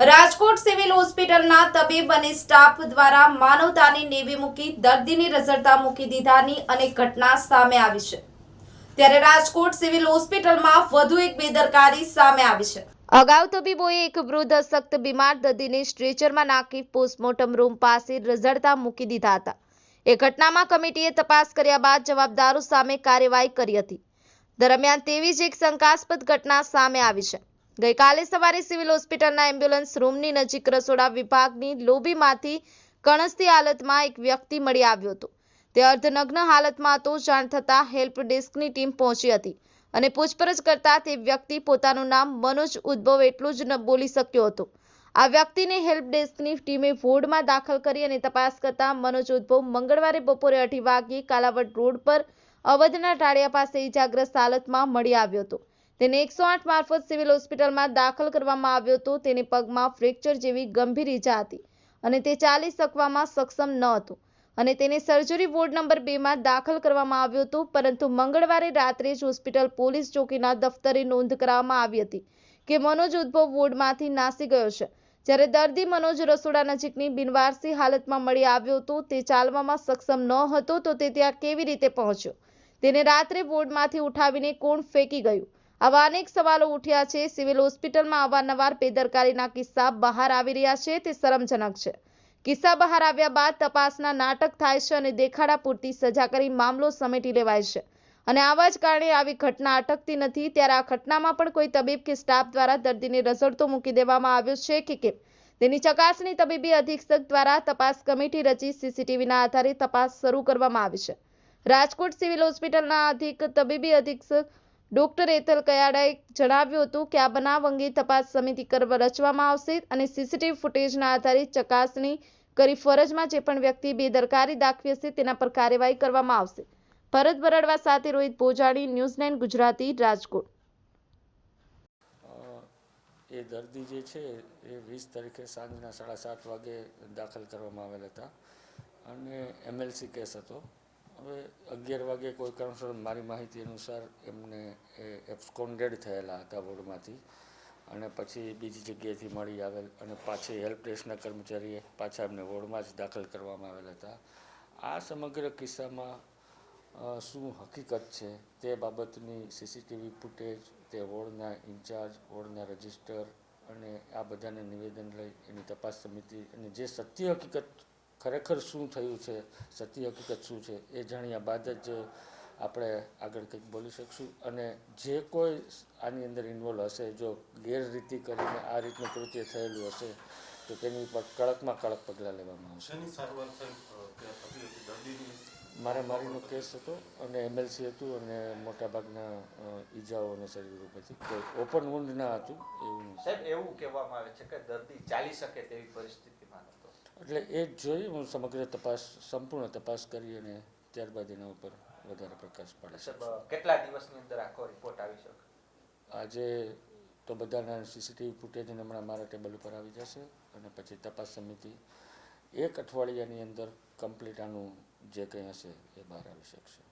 Rajkot civil હોસ્પિટલના તબીબ અને સ્ટાફ દ્વારા માનવતાની નેવી મૂકી દર્દીની રઝળતા મૂકી દીધાની અનેક ઘટના સામે આવી છે. ત્યારે રાજકોટ સિવિલ હોસ્પિટલમાં વધુ એક બેદરકારી સામે આવી છે. અગાઉ તબીબોએ એક વૃદ્ધ સખ્ત બીમાર દર્દીને સ્ટ્રેચરમાં નાખી પોસ્ટમોર્ટમ રૂમ પાસે રઝળતા મૂકી દીધા હતા. એ ઘટનામાં કમિટીએ તપાસ કર્યા બાદ જવાબદારો સામે કાર્યવાહી કરી હતી. દરમિયાન તેવી જ એક શંકાસ્પદ ઘટના સામે આવી છે. ગઈકાલે સવારે સિવિલ હોસ્પિટલના એમ્બ્યુલન્સ રૂમની નજીક રસોડા વિભાગની લોબીમાંથી કણસતી હાલતમાં એક વ્યક્તિ મળી આવ્યો હતો. તે અર્ધનગ્ન હાલતમાં હતો, જાણ થતાં હેલ્પ ડેસ્કની ટીમ પહોંચી હતી અને પૂછપરછ કરતા તે વ્યક્તિ પોતાનું નામ મનોજ ઉદ્ભવ એટલું જ ન બોલી શક્યો હતો. આ વ્યક્તિને હેલ્પ ડેસ્કની ટીમે વોર્ડમાં દાખલ કરી અને તપાસ કરતા મનોજ ઉદ્ભવ મંગળવારે બપોરે અઢી વાગ્યે કાલાવડ રોડ પર અવધના ટાળિયા પાસે ઇજાગ્રસ્ત હાલતમાં મળી આવ્યો હતો. તેને એકસો આઠ મારફત સિવિલ હોસ્પિટલમાં દાખલ કરવામાં આવ્યો હતો. તેને પગમાં ફ્રેક્ચર જેવી ગંભીર ઈજા હતી અને તે ચાલી શકવામાં સક્ષમ ન હતો. અને તેને સર્જરી વોર્ડ નંબર બેમાં દાખલ કરવામાં આવ્યો હતો. પરંતુ મંગળવારે રાત્રે જ હોસ્પિટલ પોલીસ ચોકીના દફતરે નોંધ કરાવવામાં આવી હતી કે મનોજ ઉદ્ભવ વોર્ડમાંથી નાસી ગયો છે. જ્યારે દર્દી મનોજ રસોડા નજીકની બિનવારસી હાલતમાં મળી આવ્યો હતો. તે ચાલવામાં સક્ષમ ન હતો તો તે ત્યાં કેવી રીતે પહોંચ્યો? તેને રાત્રે વોર્ડમાંથી ઉઠાવીને કોણ ફેંકી ગયું? આવા અનેક સવાલો ઉઠ્યા છે. સિવિલ હોસ્પિટલમાં અવારનવાર બેદરકારીના કિસ્સા બહાર આવી રહ્યા છે. તે શરમજનક છે. કિસ્સા બહાર આવ્યા બાદ તપાસના નાટક થાય છે અને દેખાડા પૂરતી સજા કરી મામલો સમેટી લેવાય છે. અને આવા જ કારણે આવી ઘટના અટકતી નથી. ત્યારે આ ઘટનામાં પણ કોઈ તબીબ કે સ્ટાફ દ્વારા દર્દીને રઝળતો મૂકી દેવામાં આવ્યો છે કે કેમ? તેની ચકાસણી તબીબી અધિક્ષક દ્વારા તપાસ કમિટી રચી સીસીટીવીના આધારે તપાસ શરૂ કરવામાં આવી છે. રાજકોટ સિવિલ હોસ્પિટલના અધિક તબીબી અધિક્ષક ડોક્ટર એતલ કયાડાએ જણાવ્યું હતું કે આ બનાવ અંગે તપાસ સમિતિ રચવામાં આવશે અને સીસીટીવી ફૂટેજના આધારે ચકાસણી કરી ફરજમાં જે પણ વ્યક્તિ બેદરકારી દાખવી હશે તેના પર કાર્યવાહી કરવામાં આવશે. ભરત બરડવા સાથે રોહિત ભોજાણી, ન્યૂઝ નાઇન ગુજરાતી, રાજકોટ. એ દર્દી જે છે એ વીસ તારીખે સાંજના સાડા સાત વાગે દાખલ કરવામાં આવેલ હતા અને એમએલસી કેસ હતો. હવે અગિયાર વાગે કોઈ કારણસર મારી માહિતી અનુસાર એમને એ એબ્સકોન્ડેડ થયેલા હતા વોર્ડમાંથી અને પછી બીજી જગ્યાએથી મળી આવેલ અને પાછી હેલ્પ ડેસ્કના કર્મચારીએ પાછા એમને વોર્ડમાં જ દાખલ કરવામાં આવેલા હતા. આ સમગ્ર કિસ્સામાં શું હકીકત છે તે બાબતની સીસીટીવી ફૂટેજ, તે વોર્ડના ઇન્ચાર્જ, વોર્ડના રજિસ્ટર અને આ બધાને નિવેદન લઈ એની તપાસ સમિતિ અને જે સત્ય હકીકત ખરેખર શું થયું છે? સત્ય હકીકત શું છે? એ જાણ્યા બાદ જ આપણે આગળ કંઈક બોલી શકશું. અને જે કોઈ આની અંદર ઇન્વોલ્વ હશે જો ગેરરીતિ કરીને આ રીતનું કૃત્ય થયેલું હશે તો તેની ઉપર કડકમાં કડક પગલાં લેવામાં આવશે. મારે મારીનો કેસ હતો અને એમએલસી હતું અને મોટાભાગના ઈજાઓ અને શરીર ઉપરથી કોઈ ઓપન વુન્ડ ના હતું એવું સાહેબ એવું કહેવામાં આવે છે કે દર્દી ચાલી શકે તેવી પરિસ્થિતિમાં એટલે એ જ જોઈ હું સમગ્ર તપાસ સંપૂર્ણ તપાસ કરી અને ત્યારબાદ એના ઉપર વધારે પ્રકાશ પાડે કેટલા દિવસની અંદર આખો રિપોર્ટ આવી શકે? આજે તો બધાના સીસીટીવી ફૂટેજ હમણાં મારા ટેબલ ઉપર આવી જશે અને પછી તપાસ સમિતિ એક અઠવાડિયાની અંદર કમ્પ્લીટ આનું જે કંઈ હશે એ બહાર આવી શકશે.